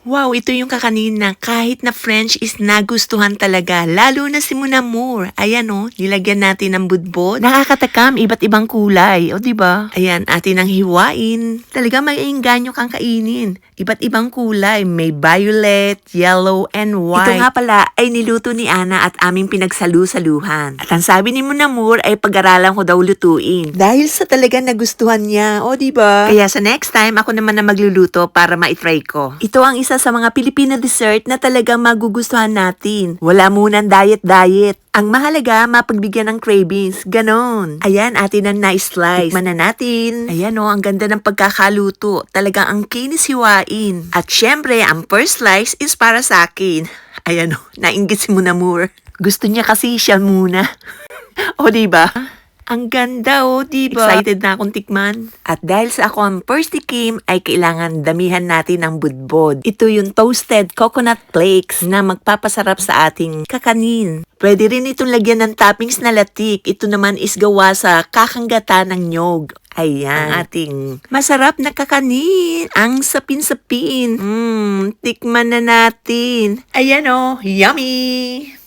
Wow, ito yung kakanin na kahit na French is nagustuhan talaga. Lalo na si Munamur. Ayan o, nilagyan natin ng budbod. Nakakatakam, iba't ibang kulay. O, di ba? Ayan, atin ang hiwain. Talaga may inganyo kang kainin. Iba't ibang kulay. May violet, yellow, and white. Ito nga pala ay niluto ni Ana at aming pinagsalu-saluhan. At ang sabi ni Munamur ay pag-aralan ko daw lutuin. Dahil sa talaga nagustuhan niya. O, di ba? Kaya sa next time, ako naman na magluluto para ma-try ko. Ito ang isa sa mga Pilipina dessert na talagang magugustuhan natin. Wala munang diet-diet. Ang mahalaga, mapagbigyan ng cravings. Ganon. Ayan, atin ang nice slice. Tikman na natin. Ayan o, ang ganda ng pagkakaluto. Talagang ang kinis hiwain. At syempre, ang first slice is para sa akin. Ayan o, nainggit si Munamur. Gusto niya kasi siya muna. o, di ba? Ang ganda oh, di ba? Excited na akong tikman. At dahil sa ako ang first tikim, ay kailangan damihan natin ng budbod. Ito yung toasted coconut flakes na magpapasarap sa ating kakanin. Pwede rin itong lagyan ng toppings na latik. Ito naman is gawa sa kakanggata ng nyog. Ayan, ang ating masarap na kakanin. Ang sapin-sapin. Mmm, tikman na natin. Ayan oh, yummy!